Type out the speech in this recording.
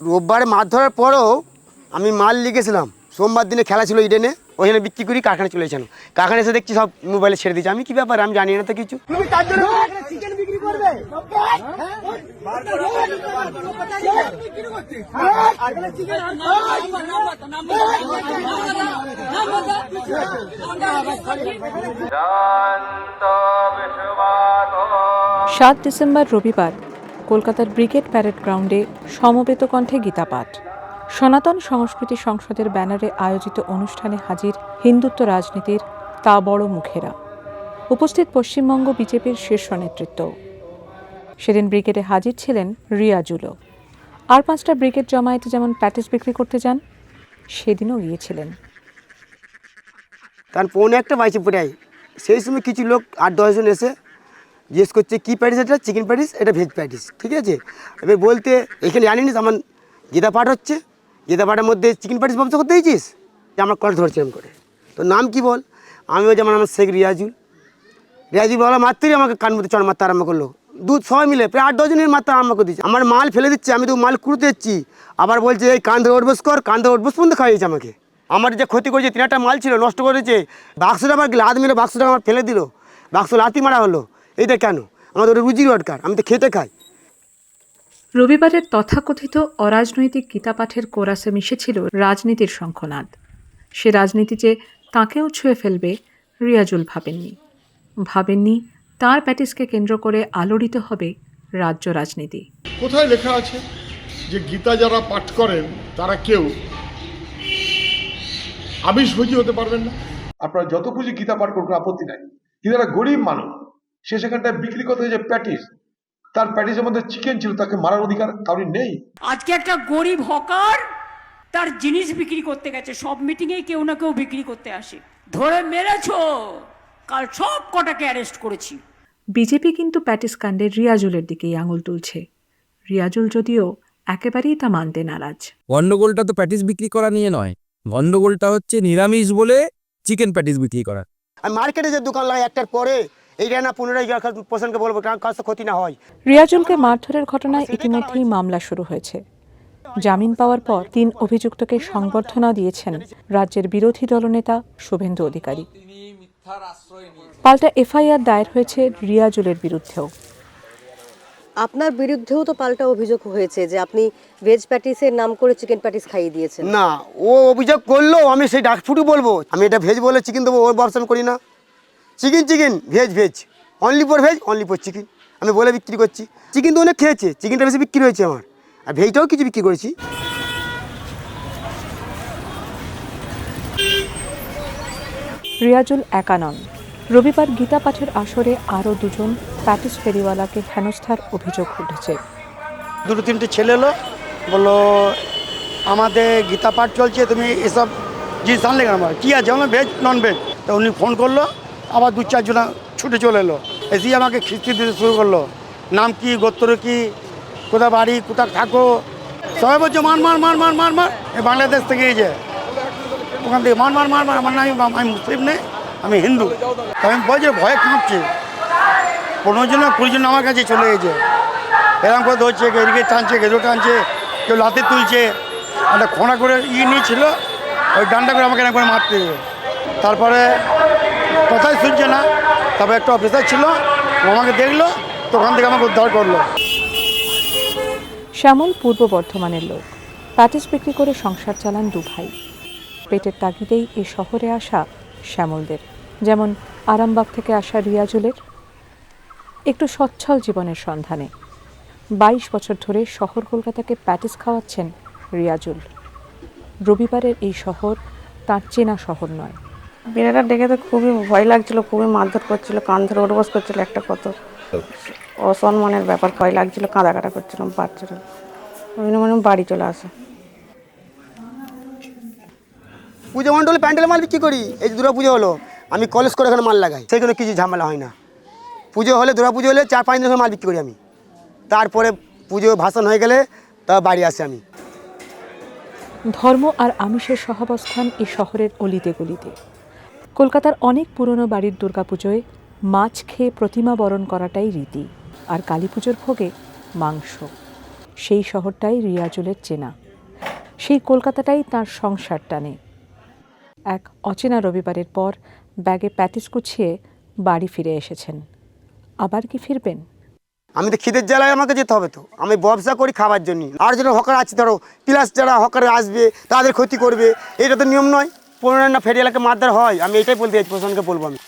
রোববারে মাছ ধরার পরেও আমি মাল লিখেছিলাম সোমবার দিনে খেলা ছিল ইডেনে ওইখানে বিক্রি করি কারখানা চলে এসেছিলাম কারখানা এসে দেখছি সব মোবাইলে ছেড়ে দিয়েছে আমি কি ব্যাপার আমি জানি না তো কিছু সাত ডিসেম্বর রবিবার কলকাতার ব্রিগেড প্যারেড গ্রাউন্ডে সমবেত কণ্ঠে গীতাপাঠ। সনাতন সংস্কৃতি সংসদের ব্যানারে আয়োজিত অনুষ্ঠানে হাজির হিন্দুত্ব রাজনীতির তা বড় মুখেরা। উপস্থিত পশ্চিমবঙ্গ বিজেপির শীর্ষ নেতৃত্ব। সেদিন ব্রিগেডে হাজির ছিলেন রিয়াজুলো আর পাঁচটা ব্রিগেড জমায়েতে যেমন প্যাটিস বিক্রি করতে যান, সেদিনও গিয়েছিলেন। কারণ পৌনে একটা বাইশে পড়ে সেই সময় কিছু লোক আট দশজন এসে জিজ্ঞেস করছে, কী প্যাটিস এটা? Chicken patties? এটা ভেজ প্যাটিস। ঠিক আছে? এবার বলতে, এখানে জানিনিস আমার গীতা পাঠ হচ্ছে। গীতা পাঠের মধ্যে চিকেন প্যাটিস ব্যবসা করতে দিয়েছিস যে আমার কল ধরছিলাম করে। তো নাম কি বল? আমিও যেমন আমার শেখ রিয়াজুল। রিয়াজুল বলা মাত্রই আমাকে কান মধ্যে চড় মারতে আরম্ভ করল। দু, সবাই মিলে প্রায় আট দশজনের মারতে আরম্ভ করে দিচ্ছে আমার মাল ফেলে দিচ্ছে, আমি তো মাল কুড়তে যাচ্ছি। আবার বলছে, এই কান ধরে উঠবস কর, কান ধরে উঠবস পর্যন্ত খাইয়েছে আমাকে। আমার যে ক্ষতি করেছে, তিন একটা মাল ছিল, নষ্ট করেছে। বাক্সটা আবার লাদ মিলে বাক্সটা আমার ফেলে দিল। বাক্স লাতি মারা হলো। এইটা কেন? আমাদের রুজি রোজগার আমি তো খেতে খাই। রবিবারের তথাকথিত অরাজনৈতিক গীতাপাঠের কোরাসে মিশেছিল রাজনীতির শঙ্খনাদ। সে রাজনীতি যে তাঁকেও ছুঁয়ে ফেলবে রিয়াজুল ভাবেননি। ভাবেননি তার প্যাটিসকে কেন্দ্র করে আলোড়িত হবে রাজ্য রাজনীতি। কোথায় লেখা আছে যে গীতা যারা পাঠ করেন তারা কেউ আমিষভোজী হতে পারবেন না? আপনারা যত খুশি গীতা পাঠ করুন আপত্তি নাই। কিন্তু একটা গরিব মানুষ সে সেখানটায় বিক্রি করতে যে প্যাটিস তার প্যাটিসের মধ্যে চিকেন ছিল তাকে মারার অধিকার কারোর নেই। আজকে একটা গরিব হকার তার জিনিস বিক্রি করতে গেছে সব মিটিংয়ে কেউ না কেউ বিক্রি করতে আসে। ধরে মেরেছো কাল সব কটাকে অ্যারেস্ট করেছি। বিজেপি কিন্তু প্যাটিস কাণ্ডে রিয়াজুলের দিকেই আঙুল তুলছে। রিয়াজুল যদিও একেবারেই তা মানতে নারাজ। গন্ডগোলটা তো প্যাটিস বিক্রি করা নিয়ে নয়। গন্ডগোলটা হচ্ছে নিরামিষ বলে চিকেন প্যাটিস বিক্রি করা। আমি মার্কেটে যে দোকান লাগাই একটার পরে এইটা না পুনরায় পোষণকে বলব কারণ কাজ ক্ষতি না হয়। রিয়াজুলকে মারধরের ঘটনায় ইতিমধ্যেই মামলা শুরু হয়েছে। জামিন পাওয়ার পর তিন অভিযুক্তকে সংবর্ধনা দিয়েছেন রাজ্যের বিরোধী দলনেতা শুভেন্দু অধিকারী। পাল্টা এফআইআর দায়ের হয়েছে রিয়াজুলের বিরুদ্ধেও। আপনার বিরুদ্ধেও তো পাল্টা অভিযোগ হয়েছে যে আপনি ভেজ প্যাটিসের নাম করে চিকেন প্যাটিস খাইয়ে দিয়েছেন। না ও অভিযোগ করল আমি সেই ডাকফুটি বলব। আমি এটা ভেজ বলে চিকেন দেবো ওর ব্যবসা করি না। Chicken chicken veg veg only for veg only for chicken আমি বলে বিক্রি করছি। চিকেন তো অনেক খেয়েছে চিকেনটা বেশি বিক্রি হয়েছে আমার। আর ভেজটাও কিছু বিক্রি করেছি। রিয়াজুল একা নন রবিবার গীতা পাঠের আসরে আরও দুজন প্যাটিস ফেরিওয়ালাকে হেনস্থার অভিযোগ উঠেছে। দুটো তিনটে ছেলে এলো বলল আমাদের গীতা পাঠ চলছে তুমি এসব জিনিস আনলে কেন? আমার কী আছে? আমার ভেজ নন ভেজ তো উনি ফোন করল আবার দু চারজন ছুটে চলে এলো। এসেই আমাকে খিস্তি দিতে শুরু করল। নাম কি, গোত্র কি কোথা বাড়ি কোথা থাকো? সবাই বলছে মার মার মার মার মার মার এ বাংলাদেশ থেকে এই যে, ওখান থেকে মার মার মার মার আমার নাম আমি মুসলিম নেই, আমি হিন্দু। আমি বলছি, ভয়ে কাঁপছে। পনেরো জন কুড়ি জন আমার কাছে চলে গেছে এরকম করে ধরছে এদিকে টানছে, কেউ টানছে, কেউ লাতে তুলছে। একটা খোঁড়া করে ই নিয়েছিল, ওই ডান্ডা করে আমাকে এরকম করে মারতে। তারপরে কথাই শুনছে না। তারপরে একটা অফিসার ছিল আমাকে দেখল, তো ওখান থেকে আমাকে উদ্ধার করল। শ্যামল পূর্ব বর্ধমানের লোক। প্যাটিস বিক্রি করে সংসার চালান দু ভাই। পেটের তাগিদেই এ শহরে আসা শ্যামলদের। যেমন আরামবাগ থেকে আসা রিয়াজুলের। একটু সচ্ছল জীবনের সন্ধানে। বাইশ বছর ধরে শহর কলকাতাকে প্যাটিস খাওয়াচ্ছেন রিয়াজুল। রবিবারের এই শহর তার চেনা শহর নয়। বিড়াটা দেখে তো খুবই ভয় লাগছিল খুবই মারধর করছিল কান ধরে উঠবস করছিল একটা কত। অসম্মানের ব্যাপার ভয় লাগছিল কাঁদা কাটা করছিলাম বাচ্চারা ওই জন্য মানে বাড়ি চলে আসে। পুজো মণ্ডলে প্যান্ডেল মাল বিক্রি করি? এই যে দুর্গা পুজো হলো আমি কলেজ করে এখানে মাল লাগাই সেখানে কিছু ঝামেলা হয় না। পুজো হলে দুর্গা পুজো হলে চার পাঁচ দিন ধরে মাল বিক্রি করি আমি। তারপরে পুজো ভাষণ হয়ে গেলে তা বাড়ি আসি আমি। ধর্ম আর আমিষের সহাবস্থান এই শহরের অলিতে গলিতে। কলকাতার অনেক পুরনো বাড়ির দুর্গাপুজোয় মাছ খেয়ে প্রতিমা বরণ করাটাই রীতি, আর কালী পুজোর ভোগে মাংস। সেই শহরটাই রিয়াজুলের চেনা। সেই কলকাতাটাই তার সংসার টানে। এক অচেনা রবিবারের পর ব্যাগে প্যাটিস গুছিয়ে বাড়ি ফিরে এসেছেন। আবার কি ফিরবেন? আমি তো খিদের জ্বালায় আমাকে যেতে হবে তো। আমি ব্যবসা করি খাবার জন্য। আর যারা হকার আছে ধরো প্লাস যারা হকারে আসবে, তাদের ক্ষতি করবে এটা তো নিয়ম নয়। পনেরো না ফেরিয়ালাকে মারধর হয়। আমি এটাই বলতে চাই প্রশাসনকে বলব আমি।